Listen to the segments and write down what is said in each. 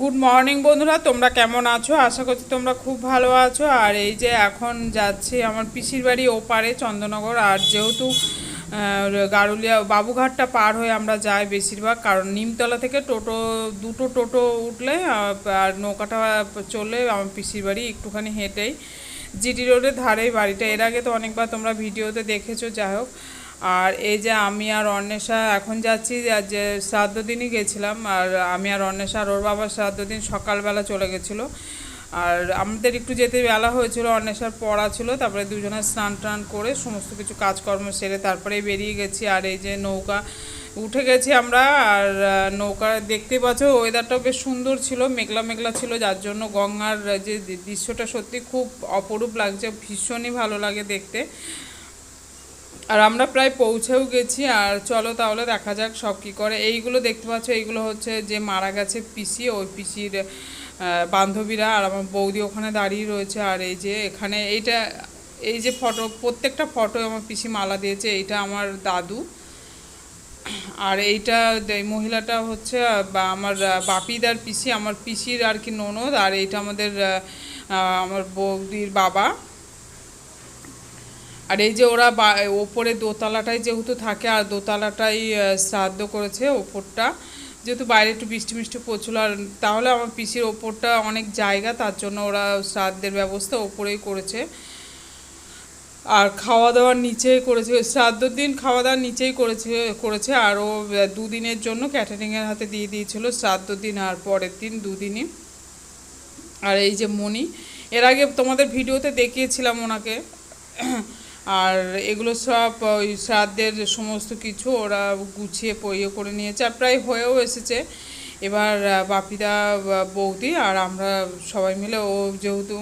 Good morning বন্ধুরা। তোমরা কেমন আছো? আশা করছি তোমরা খুব ভালো আছো। আর এই যে এখন যাচ্ছি আমার পিসির বাড়ি ওপারে, চন্দননগর। আর যেহেতু গারুলিয়া বাবুঘাটটা পার হয়ে আমরা যাই বেশিরভাগ, কারণ নিমতলা থেকে টোটো, দুটো টোটো উঠলে আর নৌকাটা চলে আমার পিসির বাড়ি একটুখানি হেঁটেই। জিটি রোডের ধারেই বাড়িটা। এর আগে তো অনেকবার তোমরা ভিডিওতে দেখেছ, যাই হোক। আর এই যে আমি আর অন্বেষা এখন যাচ্ছি যে শ্রাদ্ধ দিনই গেছিলাম, আর আমি আর অন্বেষা আর ওর বাবার শ্রাদ্ধ দিন সকালবেলা চলে গেছিল। আর আমাদের একটু যেতে বেলা হয়েছিল, অন্বেষার পড়া ছিল, তারপরে দুজনে স্নান টান করে সমস্ত কিছু কাজকর্ম সেরে তারপরে বেরিয়ে গেছি। আর এই যে নৌকা, উঠে গেছি আমরা, আর নৌকা দেখতে পাচ্ছ ওয়েদারটাও বেশ সুন্দর ছিল, মেঘলা মেঘলা ছিল, যার জন্য গঙ্গার যে দৃশ্যটা সত্যি খুব অপরূপ লাগছে, ভীষণই ভালো লাগে দেখতে। আর আমরা প্রায় পৌঁছেও গেছি, আর চলো তাহলে দেখা যাক সব কী করে। এইগুলো দেখতে পাচ্ছ, এইগুলো হচ্ছে যে মারা গেছে পিসি, ওই পিসির বান্ধবীরা, আর আমার বৌদি ওখানে দাঁড়িয়ে রয়েছে। আর এই যে এখানে এইটা, এই যে ফটো, প্রত্যেকটা ফটো আমার পিসি মালা দিয়েছে, এইটা আমার দাদু। আর এইটা এই মহিলাটা হচ্ছে আমার বাপিদার পিসি, আমার পিসির আর কি ননদ, আর এইটা আমাদের আমার বৌদির বাবা। আর এই যে ওরা ওপরে দোতলাটাই যেহেতু থাকে, আর দোতলাটাই শ্রাদ্ধ করেছে ওপরটা, যেহেতু বাইরে একটু বৃষ্টি মিষ্টি পড়ছিল আর তাহলে আমার পিসির ওপরটা অনেক জায়গা, তার জন্য ওরা শ্রাদ্ধের ব্যবস্থা ওপরেই করেছে। আর খাওয়া দাওয়ার নিচেই করেছে শ্রাদ্ধ দিন খাওয়া দাওয়ার নিচেই করেছে করেছে, আর ও দুদিনের জন্য ক্যাটারিংয়ের হাতে দিয়ে দিয়েছিল শ্রাদ্ধ দিন আর পরের দিন দুদিনই। আর এই যে মণি, এর আগে তোমাদের ভিডিওতে দেখিয়েছিলাম ওনাকে আর এগুলো সব ওই শ্রাদ্ধের সমস্ত কিছু ওরা গুছিয়ে পইয়ে করে নিয়েছে আর প্রায় হয়েও এসেছে। এবার বাপিদা বৌদি আর আমরা সবাই মিলে ও যেহেতু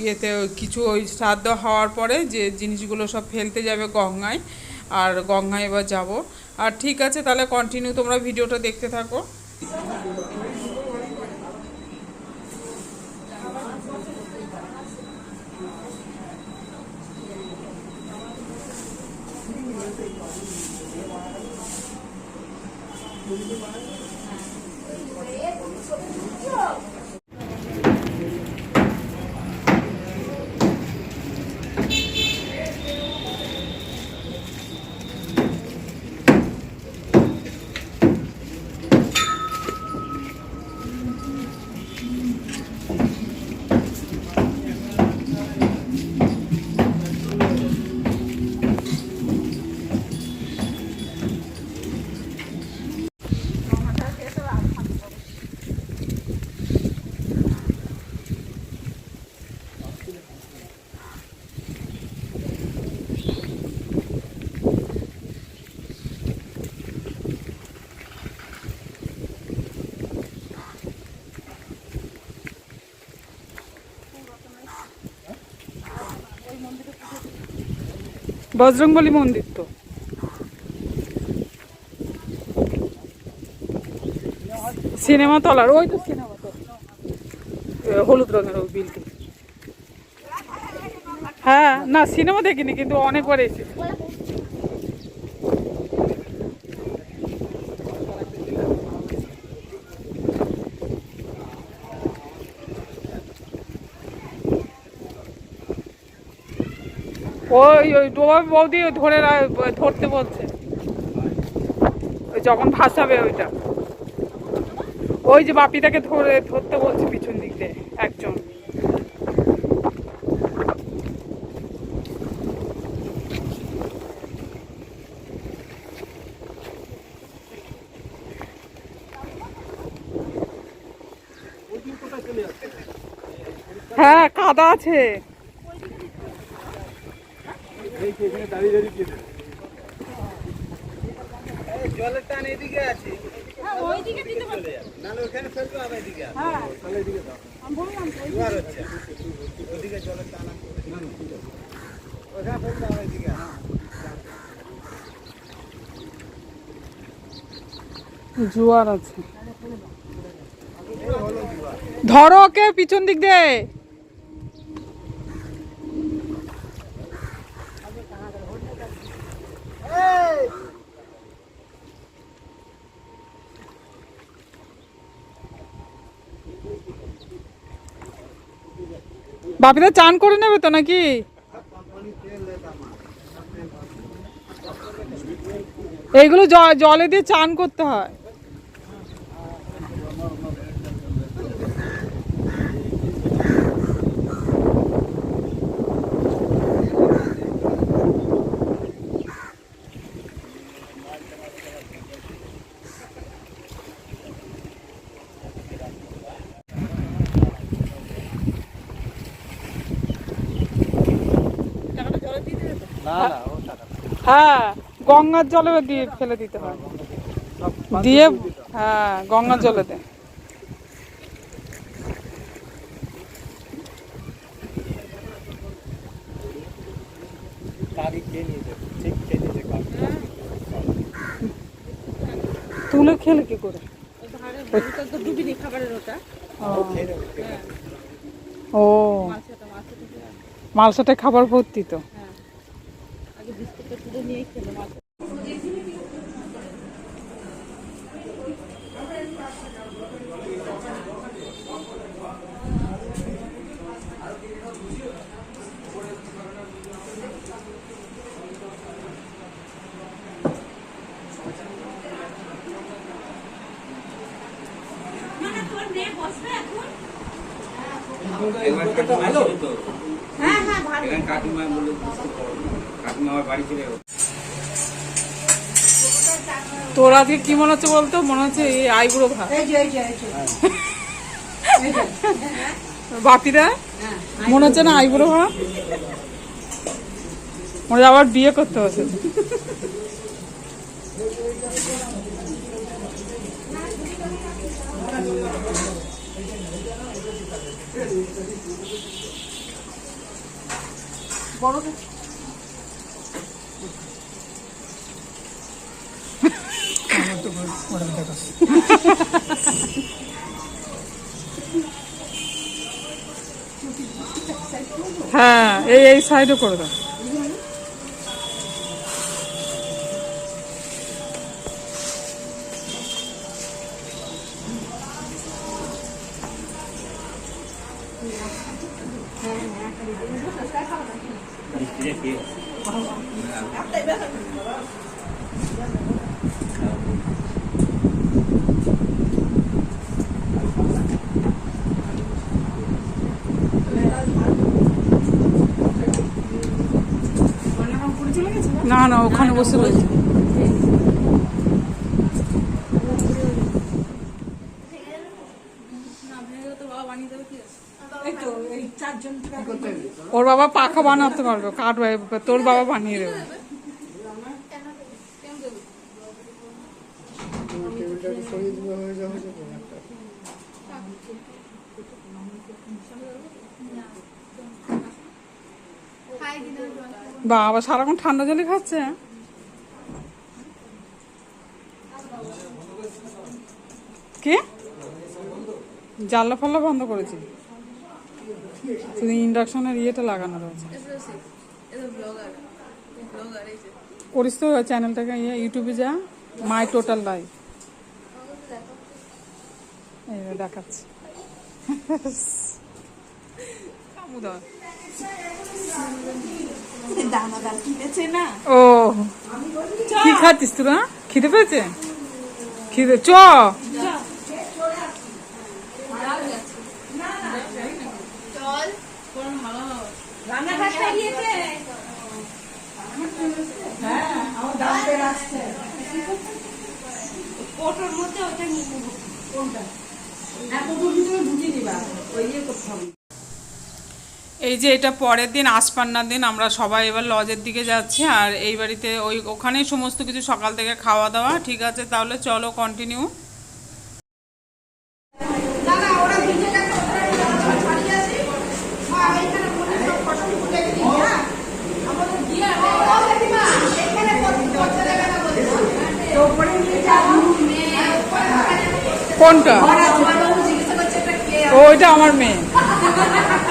ইয়েতে কিছু ওই শ্রাদ্ধ হওয়ার পরে যে জিনিসগুলো সব ফেলতে যাবে গঙ্গায়, আর গঙ্গায় এবার যাব। আর ঠিক আছে, তাহলে কন্টিনিউ তোমরা ভিডিওটা দেখতে থাকো। বজরংবলী মন্দির তো। সিনেমা তলার, ওই তো সিনেমা হলুদ রঙের ওই বিল্ডিং হ্যাঁ না, সিনেমা দেখিনি, কিন্তু অনেকবার এসেছি। ওই ওই ডোবা বৌদি ধরে ধরতে বলছে। ওই যখন ভাসাবে ওইটা। ওই যে বাপিটাকে ধরে, ধরতে বলছে পিছন দিক দিয়ে একজন। হ্যাঁ কাদা আছে। জলের টান এদিকে আছে। নাহলে ওখানে ফেলব আবার এদিকে তাহলে এদিকে দাও। জোয়ার হচ্ছে। ওদিকে জলের টান আছে। ওখানে ফেলব আবার এদিকে জোয়ার আছে। ধরো ওকে পিছন দিক দিয়ে। বাপিদা চান করে নেবে তো নাকি? এইগুলো জ- জলে দিয়ে চান করতে হয়। হ্যাঁ গঙ্গার জলে দিয়ে ফেলে দিতে হয়। দিয়ে হ্যাঁ গঙ্গার জলে দে গাড়ি খেয়ে নিয়েছে ঠিক খেয়ে নিয়েছে গাড়ি তুলে খেলে কি করে? ও মালসাতে খাবার ভর্তি তো। বিস্কুটটা তুলে নিয়ে খেলো এবার কাকিমা ছিল তো? এখানে কাকিমা বলল কাকিমা আমার বাড়ি চলে তোর আজকে কি মনে হচ্ছে বলতো? মনে হচ্ছে এই আইবুড়ো ভাত। বাপিরা? মনে হচ্ছে না আইবুড়ো ভাত? মনে আবার বিয়ে করতে হচ্ছে হ্যাঁ এই এই সাইডে করে দাও। না না ওখানে বসে রয়েছে। ওর বাবা পাখা বানাতে পারবে কাটবে তোর বাবা বানিয়ে দেবে। বাবা, সারাক্ষণ ঠান্ডা জলে খাচ্ছে। কে? জানলা ফাল্লা বন্ধ করেছি। শুধু ইন্ডাকশনের ইয়েটা লাগানো রয়েছে। করিস তো চ্যানেলটাকে ইয়ে ইউটিউবে যা, মাই টোটাল লাইফ। দেখাচ্ছি। ও কি খাচ্ছিস তোরা খিদে পেয়েছে খিদে চ ওটার মধ্যে ওটা নিয়ে নেব কোনটা এতটুকু ভিতরে ঢুকিয়ে দিবা ওই ইয়ে করতে হবে এই যে এটা পরের দিন আসপান্নার দিন আমরা সবাই এবার লজের দিকে যাচ্ছি। আর এই বাড়িতে ওই ওখানেই সমস্ত কিছু সকাল থেকে খাওয়া দাওয়া ঠিক আছে? তাহলে চলো কন্টিনিউ কোনটা? ও ওইটা আমার মেয়ে।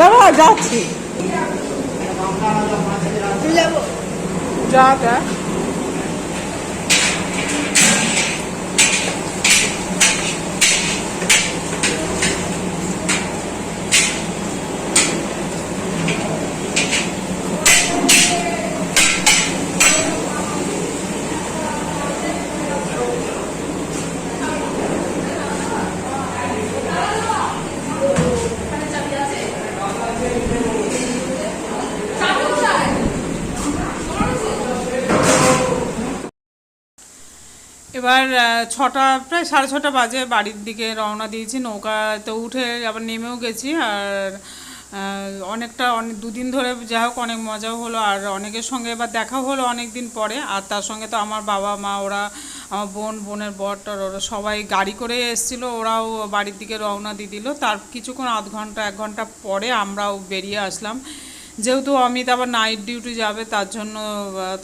দাদা যাচ্ছি। যা যা এবার ছটা, প্রায় সাড়ে ছটা বাজে বাড়ির দিকে রওনা দিয়েছি। নৌকাতে উঠে আবার নেমেও গেছি আর অনেকটা, অনেক, দুদিন ধরে যাই হোক, অনেক মজাও হলো আর অনেকের সঙ্গে এবার দেখা হলো অনেক দিন পরে। আর তার সঙ্গে তো আমার বাবা, মা, ওরা, আমার বোন, বোনের বরটার ওরা সবাই গাড়ি করে এসেছিল, ওরাও বাড়ির দিকে রওনা দিয়ে দিল। তার কিছুক্ষণ, আধ ঘণ্টা, এক ঘণ্টা পরে আমরাও বেরিয়ে আসলাম। যেহেতু অমিত আবার নাইট ডিউটি যাবে, তার জন্য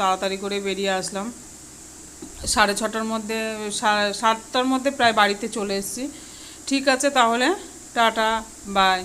তাড়াতাড়ি করে বেরিয়ে আসলাম। সাড়ে ছটার মধ্যে সাতটার মধ্যে প্রায় বাড়িতে চলে এসেছি। ঠিক আছে তাহলে টাটা বাই